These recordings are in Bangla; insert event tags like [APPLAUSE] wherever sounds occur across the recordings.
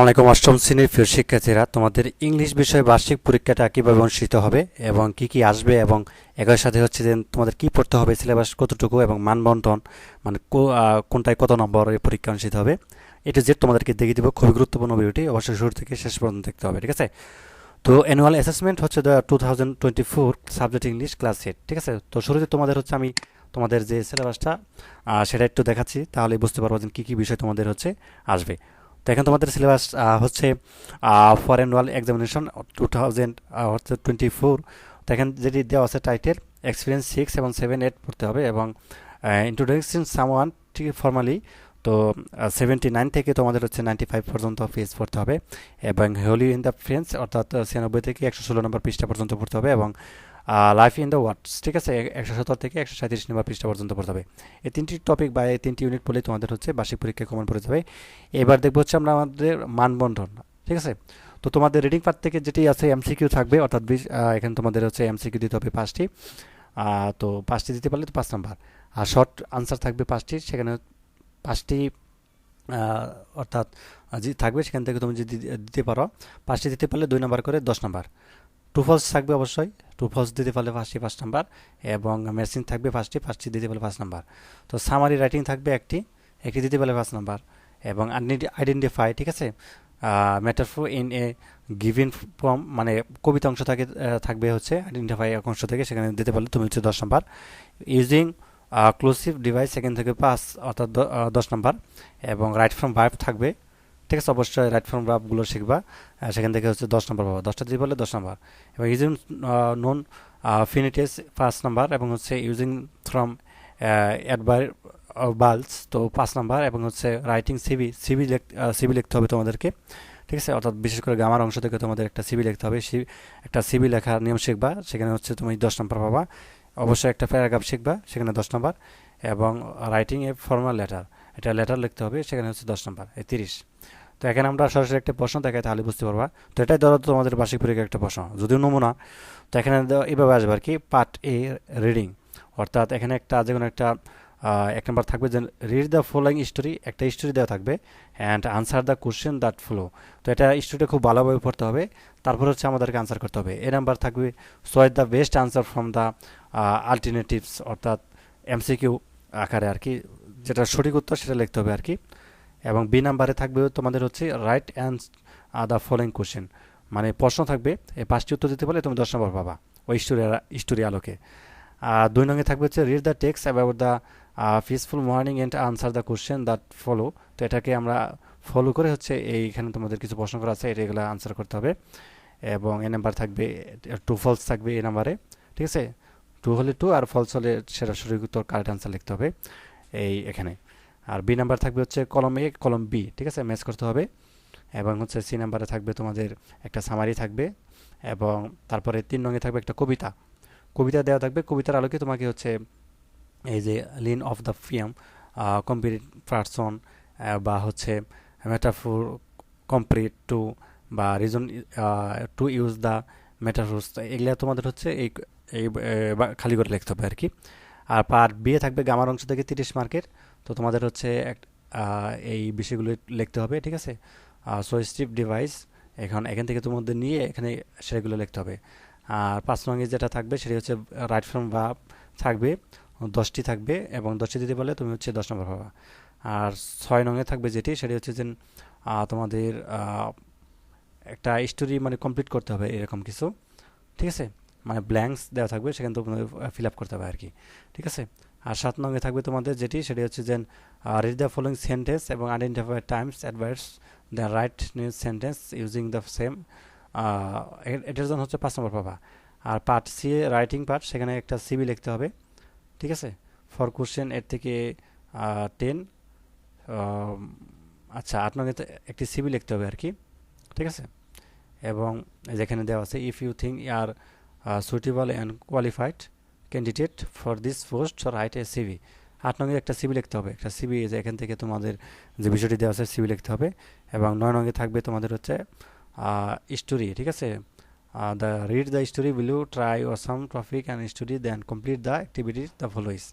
আসসালামাইকুম অষ্টম শ্রেণির প্রিয় শিক্ষার্থীরা, তোমাদের ইংলিশ বিষয়ে বার্ষিক পরীক্ষাটা কীভাবে অনুষ্ঠিত হবে এবং কি কি আসবে এবং একই সাথে হচ্ছে যে তোমাদের কি পড়তে হবে সিলেবাস কতটুকু এবং মানবন্টন মানে কোনটায় কত নম্বর এই পরীক্ষা অনুষ্ঠিত হবে এটা যে তোমাদেরকে দেখিয়ে দেবো। খুবই গুরুত্বপূর্ণ ভিডিওটি, অবশ্যই শুরু থেকে শেষ পর্যন্ত দেখতে হবে, ঠিক আছে? তো অ্যানুয়াল অ্যাসেসমেন্ট হচ্ছে two thousand twenty four subject English class eight ঠিক আছে? তো শুরুতে তোমাদের হচ্ছে আমি তোমাদের যে সিলেবাসটা সেটা একটু দেখাচ্ছি, তাহলে বুঝতে পারব যে কী কী বিষয় তোমাদের হচ্ছে আসবে। এখন তোমাদের সিলেবাস হচ্ছে foreign annual examination two thousand হচ্ছে টোয়েন্টি ফোর তো এখানে যেটি দেওয়া আছে টাইটেল এক্সপিরিয়েন্স সিক্স এবং সেভেন এইট পড়তে হবে এবং ইন্ট্রোডাকশন সামওয়ান ঠিক ফর্মালি তো সেভেন্টি নাইন থেকে তোমাদের হচ্ছে নাইনটি ফাইভ পর্যন্ত পেজ পড়তে হবে এবং হোলি ইন দ্য ফ্রেন্স অর্থাৎ ছিয়ানব্বই থেকে একশো ষোলো নম্বর পৃষ্ঠা পর্যন্ত পড়তে হবে এবং লাইফ ইন দ্য ওয়ার্ডস ঠিক আছে? একশো সত্তর থেকে একশো সাঁত্রিশ নম্বর পৃষ্ঠা পর্যন্ত পড়তে হবে। এই তিনটি টপিক বা এই তিনটি ইউনিট পড়লে তোমাদের হচ্ছে বার্ষিক পরীক্ষায় কমন পড়ে যাবে। এবার দেখব হচ্ছে আমরা আমাদের মানবন্ধন, ঠিক আছে? তো তোমাদের রিডিং পার্ট থেকে যেটি আছে এমসিকিউ থাকবে, অর্থাৎ এখানে তোমাদের হচ্ছে এমসিকিউ দিতে হবে পাঁচটি। তো পাঁচটি দিতে পারলে তো পাঁচ নাম্বার। আর শর্ট আনসার থাকবে পাঁচটি, সেখানে পাঁচটি অর্থাৎ থাকবে সেখান থেকে তুমি যদি দিতে পারো, পাঁচটি দিতে পারলে দুই নাম্বার করে দশ নাম্বার। টু ফলস থাকবে অবশ্যই, টু ফলস দিতে পারলে পাঁচটি পাঁচ নাম্বার এবং মেশিন থাকবে পাঁচটি পাঁচটি দিতে পারলে পাঁচ নাম্বার। তো সামারি রাইটিং থাকবে একটি একটি দিতে পারলে পাঁচ নাম্বার এবং আইডেন্টিফাই ঠিক আছে? Metaphor in a given form মানে কবিতা অংশ থাকে থাকবে হচ্ছে আইডেন্টিফাই অংশ থেকে সেখানে দিতে পারলে তুমি হচ্ছে দশ নাম্বার। ইউজিং ক্লোসিভ ডিভাইস সেখান থেকে পাঁচ অর্থাৎ দশ নাম্বার এবং রাইট ফ্রম ভাইভ থাকবে। ঠিক আছে, অবশ্যই রাইট ফ্রম ভাইভগুলো শিখবা। সেখান থেকে হচ্ছে দশ নম্বর পাবা। দশটা দিতে বলে দশ নাম্বার। এবং ইউজিং নন ফিনিটেস পাঁচ নাম্বার এবং হচ্ছে ইউজিং ফ্রম অ্যাডভার বালস তো পাঁচ নাম্বার এবং হচ্ছে রাইটিং সিবি সিবি সিবি লিখতে হবে তোমাদেরকে। ঠিক আছে, অর্থাৎ বিশেষ করে গ্রামার অংশ থেকে তোমাদের একটা সিবি লিখতে হবে। একটা সিবি লেখার নিয়ম শিখবা। সেখানে হচ্ছে তুমি দশ নম্বর পাবা। অবশ্যই একটা প্যারাগ্রাফ শিখবা, সেখানে দশ নম্বর, এবং রাইটিং এ ফর্মাল লেটার এটা লেটার লিখতে হবে, সেখানে হচ্ছে দশ নম্বর, এই তিরিশ। তো এখানে আমরা সরাসরি একটা প্রশ্ন দেখাই, তাহলে বুঝতে পারবা। তো এটাই ধরো তোমাদের বার্ষিক পরীক্ষার একটা প্রশ্ন, যদিও নমুনা। তো এখানে এভাবে আসবে আর কি পার্ট এ রিডিং অর্থাৎ এখানে একটা যে কোনো একটা এক নম্বর থাকবে যে রিড দ্য ফলোয়িং স্টোরি একটা স্টোরি দেওয়া থাকবে and answer the question that follow তো এটা স্টোরিটা খুব ভালোভাবে পড়তে হবে, তারপর হচ্ছে আমাদেরকে আনসার করতে হবে। এ নাম্বার থাকবে সোয়াইড the best answer from the alternatives অর্থাৎ এমসিকিউ আকারে আর কি, যেটা সঠিক উত্তর সেটা লিখতে হবে আর কি। এবং বি নাম্বারে থাকবে তোমাদের হচ্ছে write and the following question মানে প্রশ্ন থাকবে, এই পাঁচটি উত্তর দিতে পারলে তুমি দশ নম্বর পাবা, ওই স্টোরি স্টোরি আলোকে। দুই নঙ্গে থাকবে হচ্ছে read the text about the peaceful morning and answer the question that follow তো এটাকে আমরা ফলো করে হচ্ছে এইখানে তোমাদের কিছু প্রশ্ন করা আছে, এটা এগুলো আনসার করতে হবে। এবং এ নাম্বার থাকবে টু ফলস থাকবে এ নাম্বারে ঠিক আছে? টু হলে টু আর ফলস হলে সঠিক উত্তর কারেক্ট আনসার লিখতে হবে এই এখানে। আর বি নাম্বার থাকবে হচ্ছে কলম এ কলম বি ঠিক আছে? ম্যাচ করতে হবে। এবং হচ্ছে সি নাম্বারে থাকবে তোমাদের একটা সামারি থাকবে। এবং তারপরে তিন রঙে থাকবে একটা কবিতা। কবিতা দেওয়া থাকবে। কবিতার আলোকে তোমাকে হচ্ছে এই যে line of the poem complete person বা হচ্ছে মেটাফোর কমপ্লিট টু বা reason to use the metaphors এগুলো তোমাদের হচ্ছে এই এই খালি করে লিখতে হবে আর কি আর পার বিয়ে থাকবে গামার অংশ থেকে তিরিশ মার্কের, তো তোমাদের হচ্ছে এক- এই বিষয়গুলো লিখতে হবে, ঠিক আছে? সো স্ট্রিপ ডিভাইস এখন এখান থেকে তোমাদের নিয়ে এখানে সেগুলো লিখতে হবে। আর পাঁচ রঙে যেটা থাকবে সেটা হচ্ছে রাইট ফ্রম বা থাকবে, দশটি থাকবে এবং দশটি দিতে পারলে তুমি হচ্ছে দশ নম্বর পাবা। আর ছয় নঙে থাকবে যেটি, সেটি হচ্ছে যে তোমাদের একটা স্টোরি মানে কমপ্লিট করতে হবে এরকম কিছু। ঠিক আছে? মানে ব্ল্যাঙ্কস দেওয়া থাকবে, সেখানে তোমাদের ফিল আপ করতে হবে আর কি। ঠিক আছে? আর সাত নঙ্গে থাকবে তোমাদের যেটি, সেটি হচ্ছে যে রিড দ্য ফলোয়িং সেন্টেন্স এবং identify times adverse the right news sentence using the same এটার জন্য হচ্ছে পাঁচ নম্বর পাবা। আর পার্ট সি রাইটিং পার্ট সেখানে একটা সিবি লিখতে হবে। ঠিক আছে? ফর কোশ্চেন এর থেকে টেন আচ্ছা নঙ্গে একটি সিবি লিখতে হবে আর কি ঠিক আছে? এবং যেখানে দেওয়া আছে if you think are suitable and qualified candidate for this post write a CV আট নঙ্গে একটা সিবি লিখতে হবে। একটা সিবি যে এখান থেকে তোমাদের যে বিষয়টি দেওয়া আছে সিবি লিখতে হবে। এবং নয় নঙ্গে থাকবে তোমাদের হচ্ছে স্টোরি ঠিক আছে? The read the story you try O some topic and story then complete the activity the follows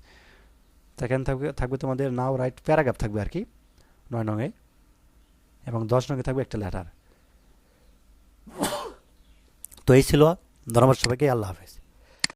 সেখানে থাকবে থাকবে তোমাদের নাও রাইট প্যারাগ্রাফ থাকবে আর কি, নয় নঙে এবং দশ নয় থাকবে একটা লেটার [COUGHS] তো এই ছিল ধন্যবাদ সবাইকে, আল্লাহ হাফেজ।